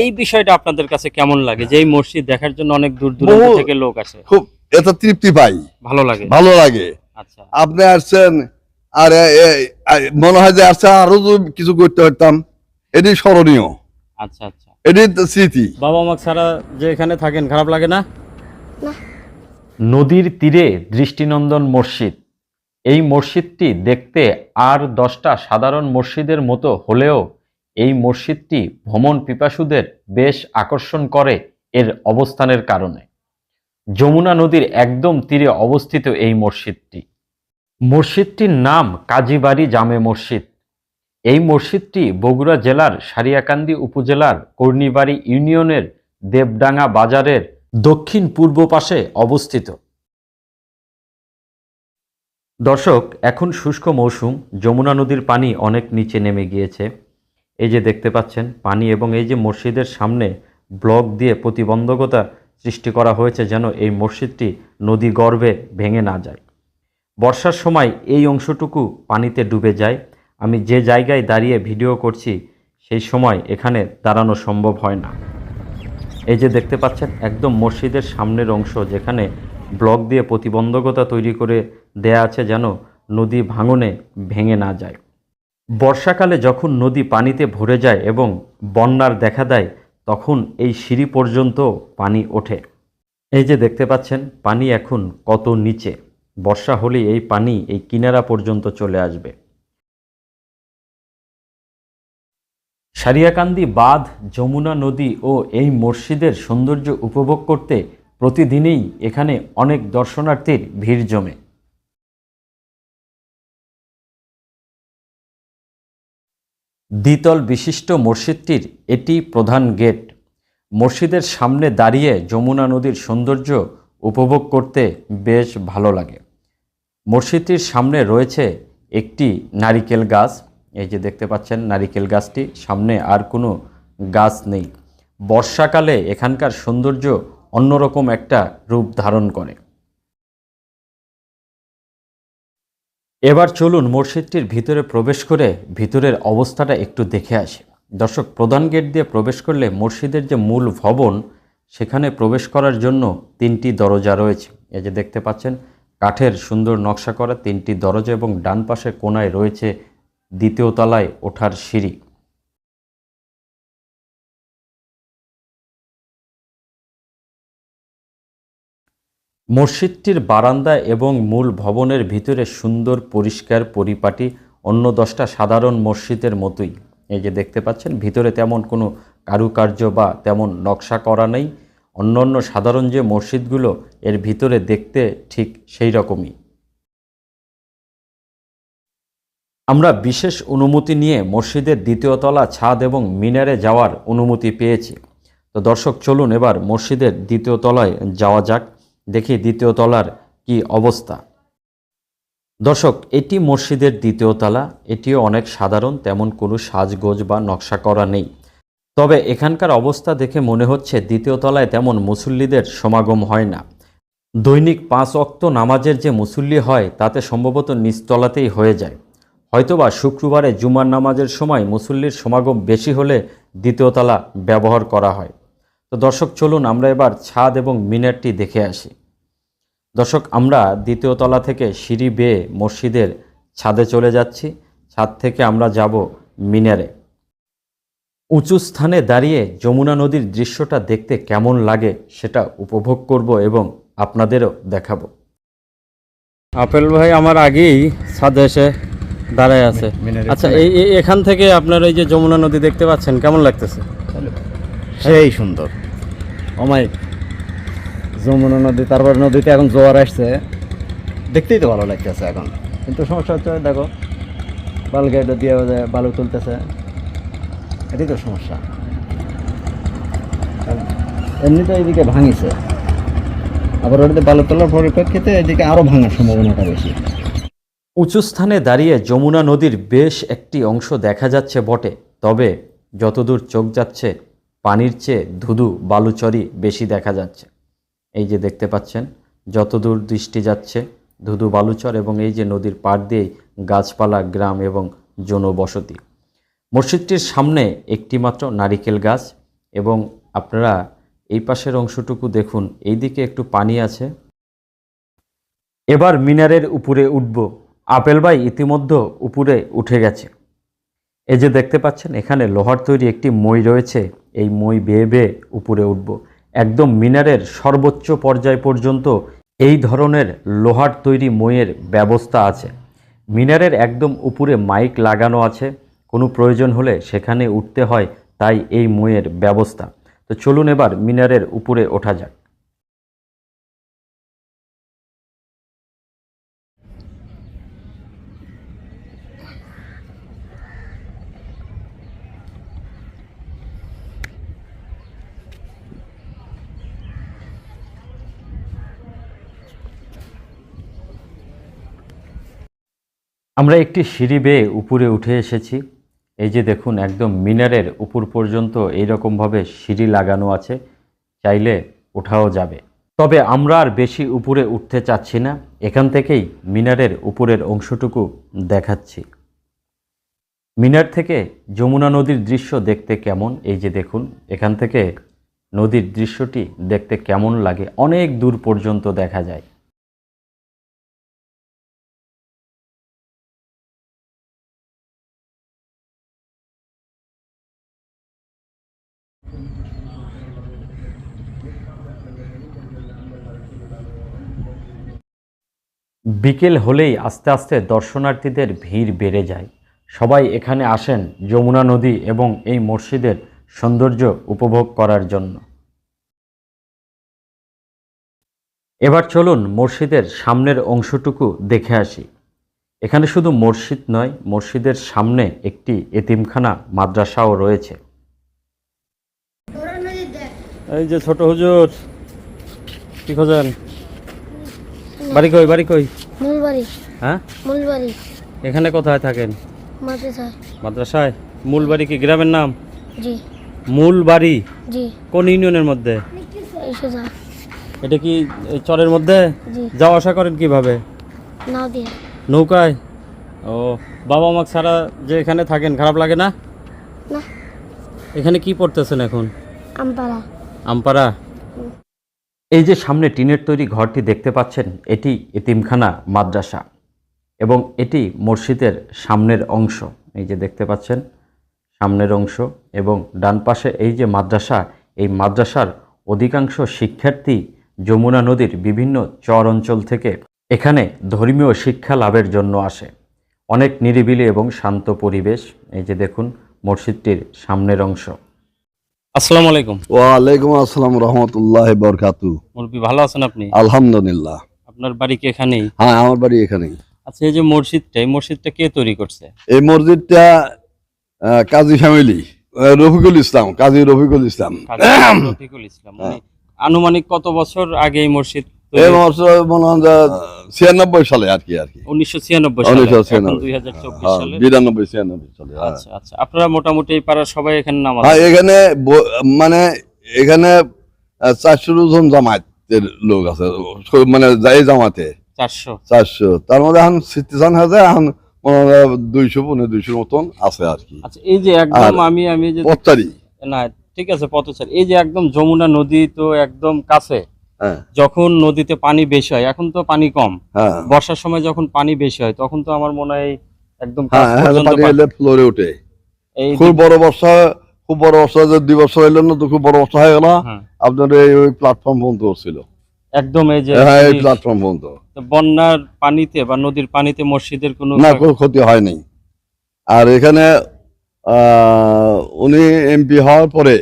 এই বিষয়টা আপনাদের কাছে কেমন লাগে? যে এই মসজিদ দেখার জন্য অনেক দূর দূরান্ত থেকে লোক আসে। খুব এটা তৃপ্তি পাই। ভালো লাগে? ভালো লাগে। আচ্ছা। আপনি আসছেন আর মনে হয় যে আসছে আরও কিছু করতে পারতাম। এটি স্মরণীয়। আচ্ছা আচ্ছা। এটি তো স্মৃতি। বাবা মা ছাড়া যে এখানে থাকেন খারাপ লাগে না। নদীর তীরে দৃষ্টিনন্দন মসজিদ। এই মসজিদটি দেখতে আর দশটা সাধারণ মসজিদের মতো হলেও এই মসজিদটি ভ্রমণ পিপাসুদের বেশ আকর্ষণ করে এর অবস্থানের কারণে। যমুনা নদীর একদম তীরে অবস্থিত এই মসজিদটি। মসজিদটির নাম কাজীবাড়ি জামে মসজিদ। এই মসজিদটি বগুড়া জেলার সারিয়াকান্দি উপজেলার কর্ণিবাড়ি ইউনিয়নের দেবডাঙ্গা বাজারের দক্ষিণ পূর্ব পাশে অবস্থিত। দর্শক, এখন শুষ্ক মৌসুম, যমুনা নদীর পানি অনেক নিচে নেমে গিয়েছে। এই যে দেখতে পাচ্ছেন, পানি এবং এই যে মসজিদের সামনে ব্লক দিয়ে প্রতিবন্ধকতা সৃষ্টি করা হয়েছে যেন এই মসজিদটি নদী গর্ভে ভেঙে না যায়। বর্ষার সময় এই অংশটুকু পানিতে ডুবে যায়। আমি যে জায়গায় দাঁড়িয়ে ভিডিও করছি, সেই সময় এখানে দাঁড়ানো সম্ভব হয় না। এই যে দেখতে পাচ্ছেন, একদম মসজিদের সামনের অংশ যেখানে ব্লক দিয়ে প্রতিবন্ধকতা তৈরি করে দেয়া আছে যেন নদী ভাঙনে ভেঙে না যায়। বর্ষাকালে যখন নদী পানিতে ভরে যায় এবং বন্যার দেখা দেয়, তখন এই সিঁড়ি পর্যন্ত পানি ওঠে। এই যে দেখতে পাচ্ছেন, পানি এখন কত নিচে। বর্ষা হলেই এই পানি এই কিনারা পর্যন্ত চলে আসবে। সারিয়াকান্দি বাঁধ, যমুনা নদী ও এই মসজিদের সৌন্দর্য উপভোগ করতে প্রতিদিনই এখানে অনেক দর্শনার্থীর ভিড় জমে। দ্বিতল বিশিষ্ট মসজিদটির এটি প্রধান গেট। মসজিদের সামনে দাঁড়িয়ে যমুনা নদীর সৌন্দর্য উপভোগ করতে বেশ ভালো লাগে। মসজিদটির সামনে রয়েছে একটি নারিকেল গাছ। এই যে দেখতে পাচ্ছেন নারিকেল গাছটি, সামনে আর কোনো গাছ নেই। বর্ষাকালে এখানকার সৌন্দর্য অন্যরকম একটা রূপ ধারণ করে। এবার চলুন মসজিদটির ভিতরে প্রবেশ করে ভিতরের অবস্থাটা একটু দেখে আসি। দর্শক, প্রধান গেট দিয়ে প্রবেশ করলে মসজিদের যে মূল ভবন, সেখানে প্রবেশ করার জন্য তিনটি দরজা রয়েছে। এই যে দেখতে পাচ্ছেন, কাঠের সুন্দর নকশা করা তিনটি দরজা এবং ডান পাশে কোনায় রয়েছে দ্বিতীয় তলায় ওঠার সিঁড়ি। মসজিদটির বারান্দা এবং মূল ভবনের ভিতরে সুন্দর পরিষ্কার পরিপাটি, অন্য দশটা সাধারণ মসজিদের মতোই। এই যে দেখতে পাচ্ছেন, ভিতরে তেমন কোনো কারুকার্য বা তেমন নকশা করা নেই। অন্যান্য সাধারণ যে মসজিদগুলো, এর ভিতরে দেখতে ঠিক সেই রকমই। আমরা বিশেষ অনুমতি নিয়ে মসজিদের দ্বিতীয় তলা, ছাদ এবং মিনারে যাওয়ার অনুমতি পেয়েছি। তো দর্শক, চলুন এবার মসজিদের দ্বিতীয় তলায় যাওয়া যাক। দেখি দ্বিতীয় তলার কি অবস্থা। দর্শক, এটি মসজিদের দ্বিতীয় তলা। এটিও অনেক সাধারণ, তেমন কোনো সাজগোজ বা নকশা করা নেই। তবে এখানকার অবস্থা দেখে মনে হচ্ছে দ্বিতীয় তলায় তেমন মুসল্লিদের সমাগম হয় না। দৈনিক পাঁচ অক্ত নামাজের যে মুসল্লি হয়, তাতে সম্ভবত নিচতলাতেই হয়ে যায়। হয়তোবা শুক্রবারে জুমার নামাজের সময় মুসল্লির সমাগম বেশি হলে দ্বিতীয় তলা ব্যবহার করা হয়। তো দর্শক চলুন আমরা এবার ছাদ এবং মিনারটি দেখে আসি। দর্শক আমরা দ্বিতীয় তলা থেকে সিঁড়ি বেয়ে মসজিদের ছাদে চলে যাচ্ছি। ছাদ থেকে আমরা যাব মিনারে। উঁচু স্থানে দাঁড়িয়ে যমুনা নদীর দৃশ্যটা দেখতে কেমন লাগে সেটা উপভোগ করব এবং আপনাদেরও দেখাবো। আপেল ভাই আমার আগেই ছাদে এসে দাঁড়ায় আছে। আচ্ছা এই এই- এখান থেকে আপনার এই যে যমুনা নদী দেখতে পাচ্ছেন কেমন লাগতেছে? সেই সুন্দর। অমায়িক। যমুনা নদী তারপর নদীতে এখন জোয়ার আসছে। দেখতেই তো ভালো লাগতেছে এখন। কিন্তু সমস্যা হচ্ছে দেখো বালু গাড়িটা দিয়ে বালু তুলতেছে। এটাই তো সমস্যা। এমনি তো এইদিকে ভাঙিছে। আবার ওটাতে বালু তোলার পরিপ্রেক্ষিতে এদিকে আরও ভাঙার সম্ভাবনাটা বেশি। উঁচু স্থানে দাঁড়িয়ে যমুনা নদীর বেশ একটি অংশ দেখা যাচ্ছে বটে। তবে যতদূর চোখ যাচ্ছে পানির চেয়ে ধুধু বালুচরি বেশি দেখা যাচ্ছে। এই যে দেখতে পাচ্ছেন, যতদূর দৃষ্টি যাচ্ছে, ধুধু বালুচর এবং এই যে নদীর পাড় দিয়ে গাছপালা, গ্রাম এবং জনবসতি মসজিদটির সামনে একটিমাত্র নারিকেল গাছ এবং আপনারা এই পাশের অংশটুকু দেখুন, এই দিকে একটু পানি আছে। এবার মিনারের উপরে উঠব। আপেল ভাই ইতিমধ্যে উপরে উঠে গেছে। এই যে দেখতে পাচ্ছেন, এখানে লোহার তৈরি একটি মই রয়েছে। এই মই বেয়ে বেয়ে উপরে উঠব। একদম মিনারের সর্বোচ্চ পর্যায় পর্যন্ত এই ধরনের লোহার তৈরি মইয়ের ব্যবস্থা আছে। মিনারের একদম উপরে মাইক লাগানো আছে, কোনো প্রয়োজন হলে সেখানে উঠতে হয়, তাই এই মইয়ের ব্যবস্থা। তো চলুন এবার মিনারের উপরে ওঠা যাক। আমরা একটি সিঁড়ি বেয়ে উপরে উঠে এসেছি। এই যে দেখুন, একদম মিনারের উপর পর্যন্ত এইরকমভাবে সিঁড়ি লাগানো আছে, চাইলে ওঠাও যাবে। তবে আমরা আর বেশি উপরে উঠতে চাচ্ছি না, এখান থেকেই মিনারের উপরের অংশটুকু দেখাচ্ছি। মিনার থেকে যমুনা নদীর দৃশ্য দেখতে কেমন? এই যে দেখুন, এখান থেকে নদীর দৃশ্যটি দেখতে কেমন লাগে? অনেক দূর পর্যন্ত দেখা যায়। বিকেল হলেই আস্তে আস্তে দর্শনার্থীদের ভিড় বেড়ে যায়। সবাই এখানে আসেন যমুনা নদী এবং এই মসজিদের সৌন্দর্য উপভোগ করার জন্য। এবার চলুন মসজিদের সামনের অংশটুকু দেখে আসি। এখানে শুধু মসজিদ নয়, মসজিদের সামনে একটি এতিমখানা, মাদ্রাসাও রয়েছে। এই যে ছোট হুজুর, কি খোঁজেন? বাড়ি কই বাড়ি কই? মূলবাড়ি। হ্যাঁ? মূলবাড়ি। এখানে কোথায় থাকেন? মাদ্রাসায়। মাদ্রাসায়? মূল বাড়ি কি গ্রামের নাম? জি। মূল বাড়ি জি। কোন ইউনিয়নের মধ্যে? এটা কি চরের মধ্যে? যাওয়া আসা করেন কীভাবে? নৌকায়? ও বাবা মা ছাড়া যে এখানে থাকেন খারাপ লাগে না? না। এখানে কি পড়তেছেন এখন? আমপাড়া। আমপাড়া। এই যে সামনে টিনের তৈরি ঘরটি দেখতে পাচ্ছেন, এটি এতিমখানা, মাদ্রাসা এবং এটি মসজিদের সামনের অংশ। এই যে দেখতে পাচ্ছেন, সামনের অংশ এবং ডান পাশে এই যে মাদ্রাসা, এই মাদ্রাসার অধিকাংশ শিক্ষার্থী যমুনা নদীর বিভিন্ন চর অঞ্চল থেকে এখানে ধর্মীয় শিক্ষা লাভের জন্য আসে। অনেক নিরিবিলি এবং শান্ত পরিবেশ। এই যে দেখুন, মসজিদটির সামনের অংশ। আসসালামু আলাইকুম। ওয়ালাইকুম আসসালাম রহমতুল্লাহ বারাকাতু মুরব্বী ভালো আছেন আপনি? আলহামদুলিল্লাহ। আপনার বাড়ি কি এখানেই? হ্যাঁ আমার বাড়ি এখানেই। আচ্ছা এই যে মসজিদটা এই মসজিদটা কে তৈরি করছে? এই মসজিদটা কাজী ফ্যামিলি রফিকুল ইসলাম কাজী রফিকুল ইসলাম। রফিকুল ইসলাম। আনুমানিক কত বছর আগে এই মসজিদ এই মনে হয় ছিয়ানব্বই সালে আর কি আর কি। উনিশশো ছিয়ানব্বই উনিশশো হাজার হ্যাঁ, সালে। বিরানব্বই ছিয়ানব্বই সালে হ্যাঁ। আচ্ছা আচ্ছা। আপনারা মোটামুটি পাড়ার সবাই এখানে নামাজ হ্যাঁ এখানে মানে এখানে চারশো জন জামাতের লোক আছে। মানে যাই জামাতে। চারশো। চারশো। তার মধ্যে এখন সিটিজান যায় এখন দুইশো পনেরো দুইশোর মতন আছে আর কি। আচ্ছা এই যে একদম আমি আমি যে না ঠিক আছে পথচারী। এই যে একদম যমুনা নদী তো একদম কাছে। যখন নদীতে পানি বেশি হয় এখন তো পানি কম। হ্যাঁ। বর্ষার সময় যখন পানি বেশি হয় তখন তো আমার মনে হয় একদম কাছ হ্যাঁ হ্যাঁ ফ্লোরে উঠে খুব বড় বর্ষা খুব বড় বর্ষা যে দুই বছর হইল না তো খুব বড় বর্ষা হয়ে গেল হ্যাঁ, আপনার এই ওই প্ল্যাটফর্ম পর্যন্ত ছিল। একদম এই যে হ্যাঁ এই প্ল্যাটফর্ম পর্যন্ত বন্যার পানিতে বা নদীর পানিতে মসজিদের কোনো না কোনো ক্ষতি হয়নি। আর এখানে আহ, উনি এমপি হওয়ার পরে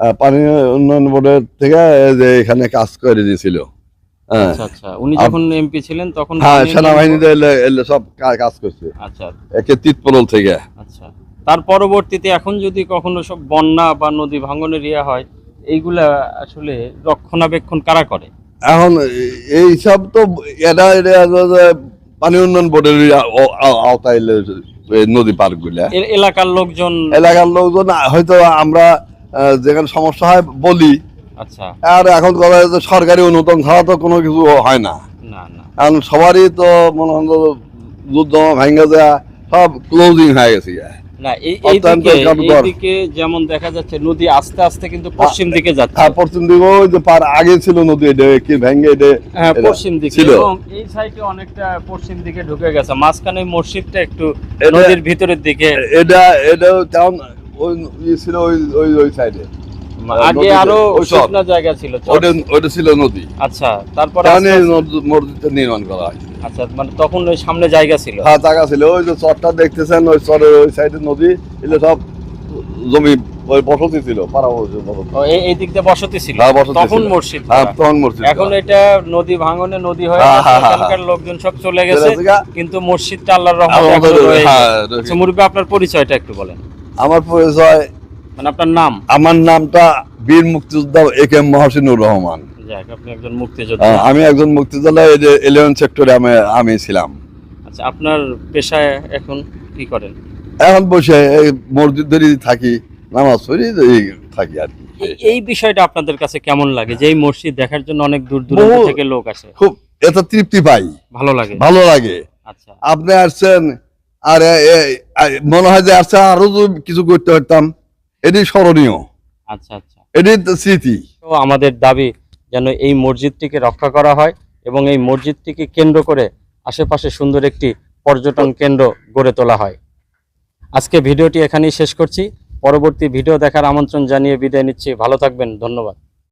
পানি উন্নয়ন বোর্ডের থেকে যে এখানে কাজ করে দিয়েছিল। উনি যখন এমপি ছিলেন তখন পানি- সেনাবাহিনীতে এলে এলে সব কাজ করছে। একে তিতপরল থেকে। আচ্ছা। তার পরবর্তীতে এখন যদি কখনো সব বন্যা বা নদী ভাঙনের ইয়ে হয় এইগুলা আসলে রক্ষণাবেক্ষণ কারা করে? এখন এই সব তো এটা পানি উন্নয়ন বোর্ডের আওতায় নদী পার্কগুলা এলাকার লোকজন এলাকার লোকজন হয়তো আমরা যেখানে সমস্যা হয় বলি। আচ্ছা। আর এখন কথা হচ্ছে সরকারি অনুদান ছাড়া তো কোনো কিছু হয় না। কারণ সবারই তো মনে হয় যুদ্ধ ভাঙ্গা দেয়া সব ক্লোজিং হয়ে গেছে। না এই এইদিকে যেমন দেখা যাচ্ছে নদী আস্তে আস্তে কিন্তু পশ্চিম দিকে যাচ্ছে। হ্যাঁ পশ্চিম দিকে ওই যে পার আগে ছিল নদী এটা কি ভেঙে এটা হ্যাঁ পশ্চিম দিকে। ছিল। এবং এই সাইডে অনেকটা পশ্চিম দিকে ঢুকে গেছে। মাঝখানে মসজিদটা একটু নদীর ভিতরের দিকে। এটা এটা তেমন ওই ইয়ে ছিল ওই ওই ওই সাইডে আগে আরও শুকনা জায়গা ছিল ওটা ওটা ছিল নদী। আচ্ছা তারপর তাহলে আস্তে আস্তে- মসজিদটা নির্মাণ করা হয়। আচ্ছা মানে তখন ওই সামনে জায়গা ছিল। হ্যাঁ জায়গা ছিল। ওই যে চরটা দেখতেছেন ওই চরের ওই সাইডে নদী এগুলো সব জমি ওই বসতি ছিল পাড়া বসতি। বসতি। এই এই দিক দিয়ে বসতি ছিল? হ্যাঁ, বসতি তখন মসজিদ হ্যাঁ তখন মসজিদ এখন এটা নদী ভাঙনে নদী হয়ে হ্যাঁ, এখানকার লোকজন সব চলে গেছে। কিন্তু মসজিদটা আল্লাহর রহমতে। রয়ে আচ্ছা, মুরব্বী আপনার পরিচয়টা একটু বলেন। আমার পরিচয় মানে আপনার নাম? আমার নামটা বীর মুক্তিযোদ্ধা এ কে এম মহসিনুর রহমান। আপনি একজন মুক্তিযোদ্ধা। আমি একজন মুক্তিযোদ্ধা এই ইলেভেন সেক্টরে আমি আমি ছিলাম। আচ্ছা আপনার পেশায় এখন কি করেন? এখন বসে মসজিদেরই থাকি নামাজ পড়ি থাকি আর কি। এই- বিষয়টা আপনাদের কাছে কেমন লাগে? যে এই মসজিদ দেখার জন্য অনেক দূর দূরান্ত থেকে লোক আসে। খুব এত তৃপ্তি পাই। ভালো লাগে। ভালো লাগে। আচ্ছা। আপনি আসছেন আর মনে হয় যে আচ্ছা আরও কিছু করতে পারতাম এটি স্মরণীয়। আচ্ছা আচ্ছা। এটি স্মৃতি। তো আমাদের দাবি যেন এই মসজিদটিকে রক্ষা করা হয় এবং এই মসজিদটিকে কেন্দ্র করে আশেপাশে সুন্দর একটি পর্যটন কেন্দ্র গড়ে তোলা হয়। আজকে ভিডিওটি এখানেই শেষ করছি। পরবর্তী ভিডিও দেখার আমন্ত্রণ জানিয়ে বিদায় নিচ্ছি। ভালো থাকবেন। ধন্যবাদ।